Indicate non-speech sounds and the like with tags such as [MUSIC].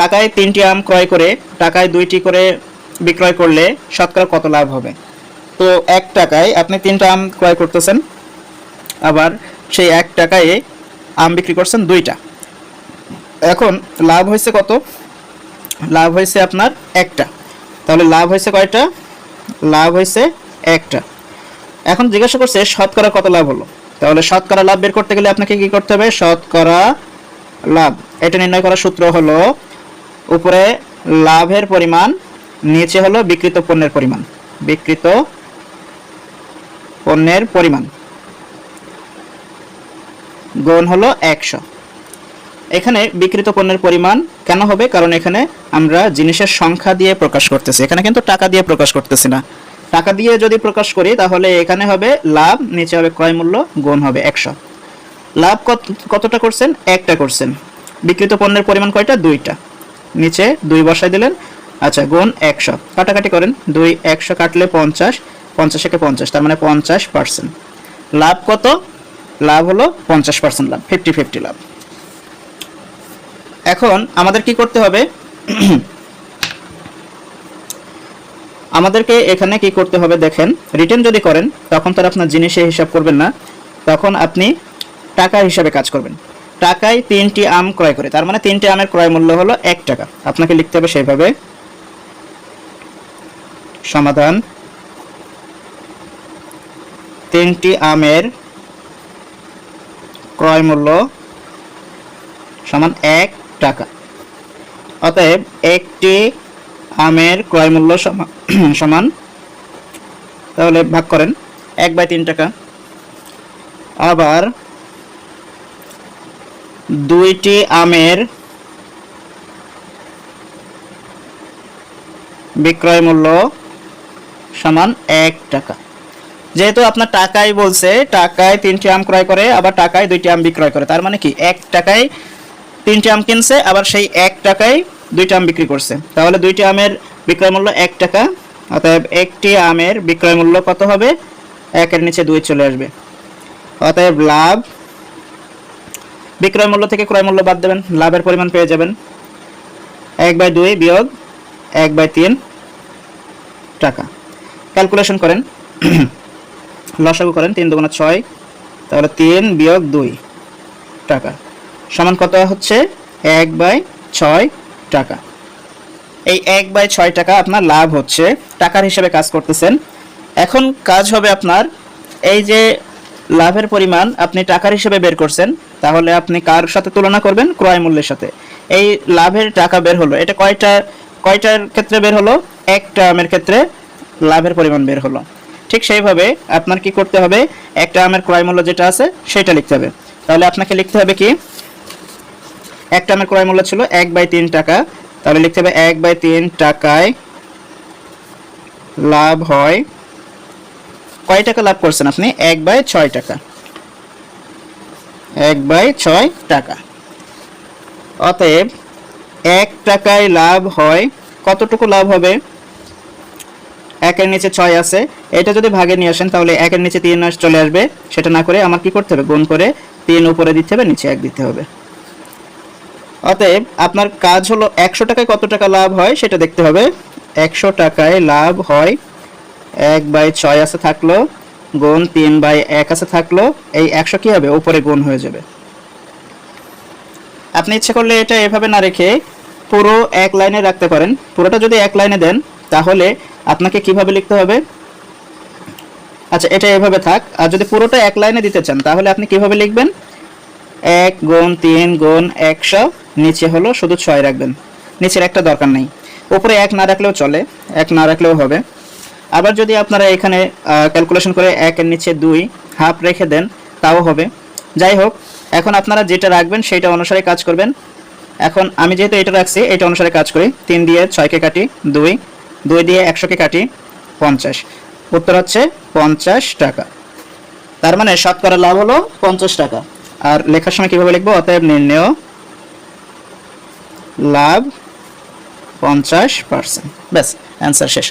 টাকায় তিনটি আম ক্রয় করে, টাকায় দুইটি করে বিক্রয় করলে শতকরা কত লাভ হবে? তো এক টাকায় আপনি তিনটা আম ক্রয় করতেছেন, আবার সেই এক টাকায় আম বিক্রি করছেন দুইটা। এখন লাভ হয়েছে কত? লাভ হয়েছে আপনার একটা। তাহলে লাভ হয়েছে কয়টা? লাভ হয়েছে একটা। এখন জিজ্ঞাসা করছে, শতকরা কত লাভ হলো? তাহলে শতকরা লাভ বের করতে গেলে আপনাকে কি করতে হবে? শতকরা লাভ। এটা নির্ণয় করার সূত্র হলো উপরে লাভের পরিমাণ, নিচে হলো বিক্রিত পণ্যের পরিমাণ। বিক্রিত পণ্যের পরিমাণ। গুণ হলো একশো। এখানে বিক্রিত পণ্যের পরিমাণ কেন হবে? কারণ এখানে আমরা জিনিসের সংখ্যা দিয়ে প্রকাশ করতেছি। এখানে কিন্তু টাকা দিয়ে প্রকাশ করতেছি না। টাকা দিয়ে যদি প্রকাশ করি, তাহলে এখানে হবে লাভ, নিচে হবে ক্রয় মূল্য, গুণ হবে একশো। লাভ কত, কতটা করছেন? একটা করছেন। বিক্রিত পণ্যের পরিমাণ কয়টা? দুইটা। নিচে দুই বসাই দিলেন। আচ্ছা গুণ একশো। কাটাকাটি করেন। দুই একশো কাটলে পঞ্চাশ পঞ্চাশ একে পঞ্চাশ, তার মানে পঞ্চাশ পার্সেন্ট লাভ কত? লাভ হলো পঞ্চাশ পার্সেন্ট লাভ ফিফটি ফিফটি লাভ। এখন আমাদের কি করতে হবে? [CLEARS THROAT] আমাদেরকে এখানে কি করতে হবে দেখেন। রিটার্ন যদি করেন, তখন তো আর আপনার জিনিসে হিসাব করবেন না। তখন আপনি টাকা হিসাবে কাজ করবেন। টাকায় তিনটি আম ক্রয় করে। তার মানে তিনটি আমের ক্রয় মূল্য হলো এক টাকা। আপনাকে লিখতে হবে সেইভাবে সমাধান। তিনটি আমের ক্রয় মূল্য সমান এক টাকা। অতএব একটি আমের ক্রয় মূল্য সমান [CLEARS THROAT] তাহলে ভাগ করেন। এক বাই তিন টাকা। আবার দুইটি আমের বিক্রয় মূল্য সমান এক টাকা। যেহেতু আপনার টাকায় বলছে, টাকায় তিনটি আম ক্রয় করে, আবার টাকায় দুইটি আম বিক্রয় করে। তার মানে কি? এক টাকায় তিনটি আম কিনছে, আবার সেই এক টাকায় দুইটি আম বিক্রি করছে। তাহলে দুইটি আমের বিক্রয় মূল্য এক টাকা, অতএব একটি আমের বিক্রয় মূল্য কত হবে? একের নিচে দুই চলে আসবে। অতএব লাভ বিক্রয় মূল্য থেকে ক্রয় মূল্য বাদ দেবেন, লাভের পরিমাণ পেয়ে যাবেন। এক বাই দুই বিয়োগ এক বাই তিন টাকা। ক্যালকুলেশন করেন। [CLEARS THROAT] লসাগু করেন তিন দুগুণা ছয়, তাহলে তিন বিয়োগ দুই টাকা। সমান কত হচ্ছে? এক বাই ছয় টাকা। এই এক বাই ছয় টাকা আপনার লাভ হচ্ছে। টাকার হিসেবে কাজ করতেছেন। এখন কাজ হবে আপনার এই যে লাভের পরিমাণ আপনি টাকার হিসেবে বের করছেন তাহলে আপনি কার সাথে তুলনা করবেন? ক্রয় মূল্যের সাথে। এই লাভের টাকা বের হলো। এটা কয়টা, কয়টার ক্ষেত্রে বের হলো? একটা আমের ক্ষেত্রে লাভের পরিমাণ বের হলো। ঠিক সেইভাবে আপনার কি করতে হবে? একটা আমের ক্রয় মূল্য যেটা আছে, সেটা লিখতে হবে। তাহলে আপনাকে লিখতে হবে কি? একটা আমের ক্রয় মূল্য ছিল এক বাই তিন টাকা। তাহলে লিখতে হবে এক বাই তিন টাকায় লাভ হয়। কয় টাকা লাভ করছেন আপনি? এক বাই ছয় টাকা। এক বাই ছয় টাকা। অতএব এক টাকায় লাভ হয়, কতটুকু লাভ হবে? একের নিচে ছয় আছে। এটা যদি ভাগে নিয়ে আসেন, তাহলে একের নিচে তিন আস চলে আসবে। সেটা না করে আমার কি করতে হবে? গুণ করে তিন উপরে দিতে হবে, নিচে এক দিতে হবে। অতএব আপনার কাজ হলো একশো টাকায় কত টাকা লাভ হয় সেটা দেখতে হবে। একশো টাকায় লাভ হয়, এক বাই ছয় আছে থাকল। গুণ তিন বাই এক আছে থাকল, এই একশো কি হবে? উপরে গুণ হয়ে যাবে। আপনি ইচ্ছে করলে এটা এভাবে না রেখে পুরো এক লাইনে রাখতে পারেন। পুরোটা যদি এক লাইনে দেন, তাহলে আপনাকে কীভাবে লিখতে হবে? আচ্ছা এটা এভাবে থাক। আর যদি পুরোটা এক লাইনে দিতে চান, তাহলে আপনি কীভাবে লিখবেন? এক গুণ তিন গুণ একশো, নিচে হলো শুধু ছয় রাখবেন। নিচের একটা দরকার নেই। উপরে এক না রাখলেও চলে, এক না রাখলেও হবে। আবার যদি আপনারা এখানে ক্যালকুলেশন করে একের নিচে দুই হাফ রেখে দেন, তাও হবে। যাই হোক, এখন আপনারা যেটা রাখবেন সেইটা অনুসারে কাজ করবেন। এখন আমি যেহেতু এটা রাখছি, এটা অনুসারে কাজ করি। তিন দিয়ে ছয়কে কাটি, দুই। দুই দিয়ে একশোকে কাটি, পঞ্চাশ। উত্তর হচ্ছে পঞ্চাশ টাকা। তার মানে শতকরা লাভ হলো পঞ্চাশ টাকা। আর লেখার সময় কীভাবে লিখব? অতএব নির্ণয় লাভ পঞ্চাশ পার্সেন্ট ব্যাস অ্যান্সার শেষ।